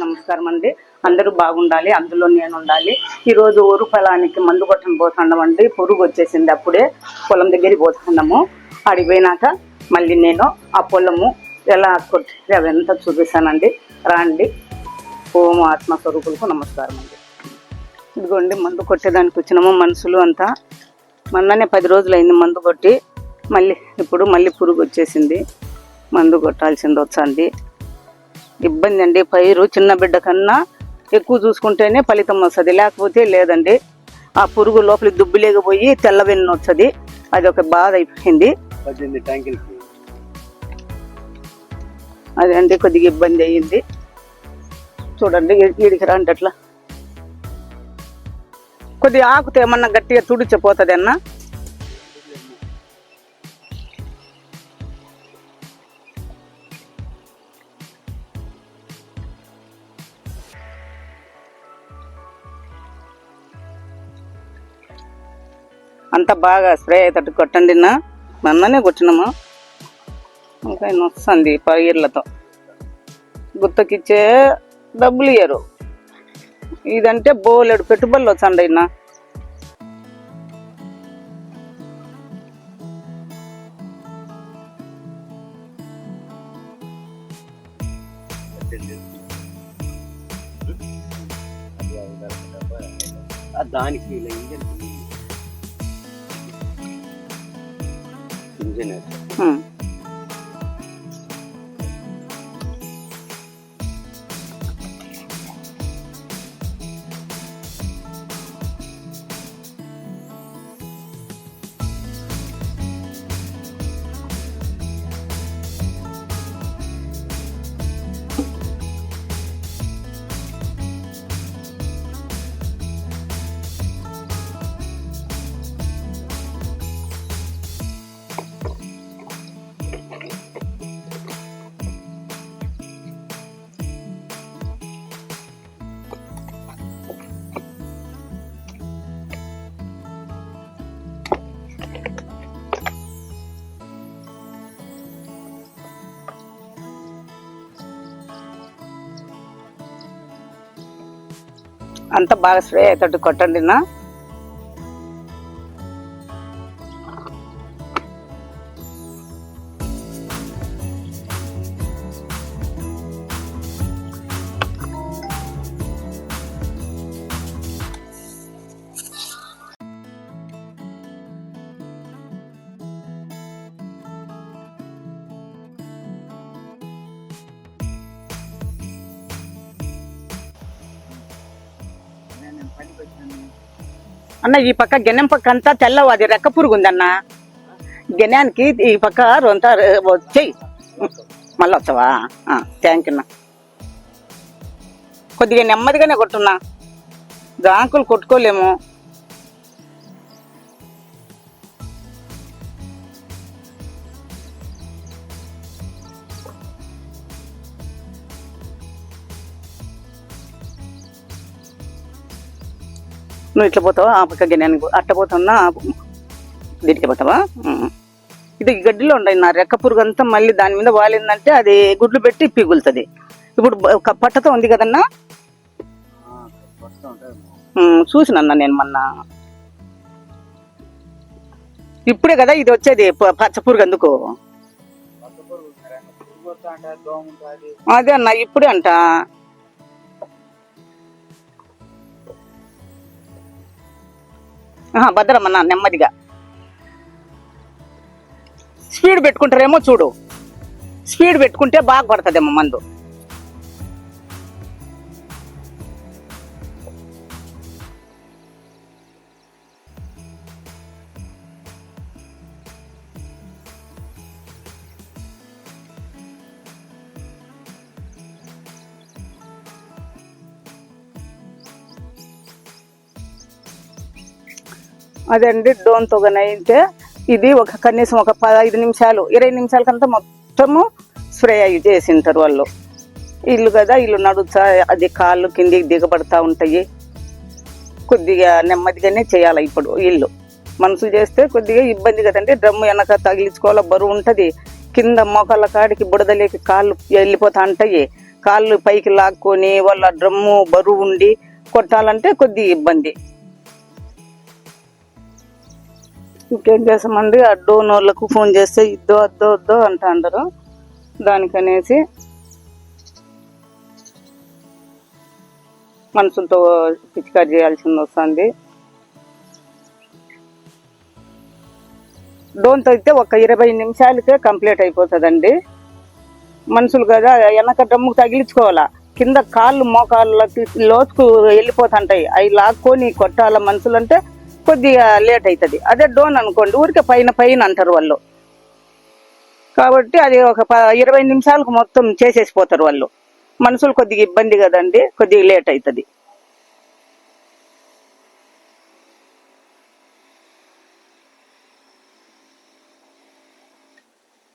నమస్కారం అండి. అందరూ బాగుండాలి అందులో నేను ఉండాలి. ఈరోజు ఊరు పొలానికి మందు కొట్టని పోతున్నాం అండి. పురుగు వచ్చేసింది అప్పుడే. పొలం దగ్గరికి పోతున్నాము. అడిగిపోయినాక మళ్ళీ నేను ఆ పొలము ఎలా కొట్టి అవంతా చూపిస్తానండి. రాండి. ఓం ఆత్మ స్వరూపులకు నమస్కారం అండి. ఇదిగోండి మందు కొట్టేదానికి వచ్చినాము మనుషులు అంతా. మొన్ననే పది రోజులు అయింది మందు కొట్టి మళ్ళీ ఇప్పుడు మళ్ళీ పురుగు వచ్చేసింది. మందు కొట్టాల్సింది వచ్చింది ఇబ్బంది అండి. పైరు చిన్న బిడ్డ కన్నా ఎక్కువ చూసుకుంటేనే ఫలితం వస్తుంది. లేకపోతే లేదండి. ఆ పురుగు లోపలికి దుబ్బు లేకపోయి తెల్ల వెన్ను వస్తుంది. అది ఒక బాధ అయిపోయింది. అది అంటే కొద్దిగా ఇబ్బంది అయ్యింది. చూడండి వీడికి రండి అట్లా కొద్దిగా ఆకుతే ఏమన్నా గట్టిగా తుడిచిపోతుంది అన్న అంత బాగా స్ప్రే అయ్యేటట్టు కొట్టండి నా మొన్ననే కొట్టినాము ఇంకా వస్తుంది పైర్లతో. గుత్తకిచ్చే డబ్బులు ఇయ్యరు. ఇదంటే బోలెడు పెట్టుబడులు వచ్చండి అయినా దానికి Hmm. అంత బాగా స్ప్రే అయ్యేటట్టు కొట్టండి నా అన్న ఈ పక్క గెనెం పక్క అంతా తెల్లవు అది రెక్క పురుగు ఉందన్న గెనానికి ఈ పక్క రొంత వచ్చేయి మళ్ళీ వచ్చావా థ్యాంక్ యూ అన్న. కొద్దిగా నెమ్మదిగానే కొట్టున్నా. గాంకులు కొట్టుకోలేము. నువ్వు ఇట్లా పోతావా? ఆ పక్క గిన్నెనికి పో- అట్ట పోతున్నా దీనికి పోతావా. ఇది గడ్డిలో ఉండే నా రెక్క పురుగు అంతా మళ్ళీ దాని మీద వాలిందంటే అది గుడ్లు పెట్టి పిగులుతుంది. ఇప్పుడు పట్టతో ఉంది కదన్నా? చూసినన్నా నేను మొన్న. ఇప్పుడే కదా ఇది వచ్చేది పచ్చ పురుగు అందుకు. ఉంటుంది. అదే అన్న ఇప్పుడే అంట. భద్రమన్న నెమ్మదిగా. స్పీడ్ పెట్టుకుంటారేమో చూడు. స్పీడ్ పెట్టుకుంటే బాగా పడుతుందేమో మందు. అదండి డోన్తో అయితే ఇది ఒక కనీసం ఒక పదహైదు నిమిషాలు ఇరవై నిమిషాలకంతా మొత్తము స్ప్రే అయ్యి చేసింటారు వాళ్ళు. ఇల్లు కదా ఇల్లు నడుచా అది కాళ్ళు కిందికి దిగబడతా ఉంటాయి. కొద్దిగా నెమ్మదిగానే చేయాలి ఇప్పుడు ఇల్లు. మనుషులు చేస్తే కొద్దిగా ఇబ్బంది కదండి డ్రమ్ము వెనక తగిలించుకోవాలో బరువు ఉంటుంది. కింద మోకాళ్ళ కాడికి బుడదలేకి కాళ్ళు వెళ్ళిపోతా ఉంటాయి. కాళ్ళు పైకి లాక్కొని వాళ్ళ డ్రమ్ము బరువు ఉండి కొట్టాలంటే కొద్ది ఇబ్బంది. ఇంకేం చేసామండి ఆ డోన్ వాళ్ళకు ఫోన్ చేస్తే ఇద్దో అద్దో వద్దో అంట అంటారు. దానికనేసి మనుషులతో పిచికారి చేయాల్సింది వస్తుంది. డోన్తో అయితే ఒక ఇరవై నిమిషాలకే కంప్లీట్ అయిపోతుందండి. మనుషులు కదా వెనక డమ్ముకు తగిలించుకోవాలా. కింద కాళ్ళు మోకాళ్ళకి లోతుకు వెళ్ళిపోతుంటాయి. అవి లాక్కొని కొట్టాల మనుషులు అంటే కొద్దిగా లేట్ అవుతుంది అదే డోన్ అనుకోండి ఊరికే పైన పైన అంటారు వాళ్ళు. కాబట్టి అది ఒక ఇరవై నిమిషాలకు మొత్తం చేసేసిపోతారు వాళ్ళు. మనుషులు కొద్దిగా ఇబ్బంది కదండి కొద్దిగా లేట్ అవుతుంది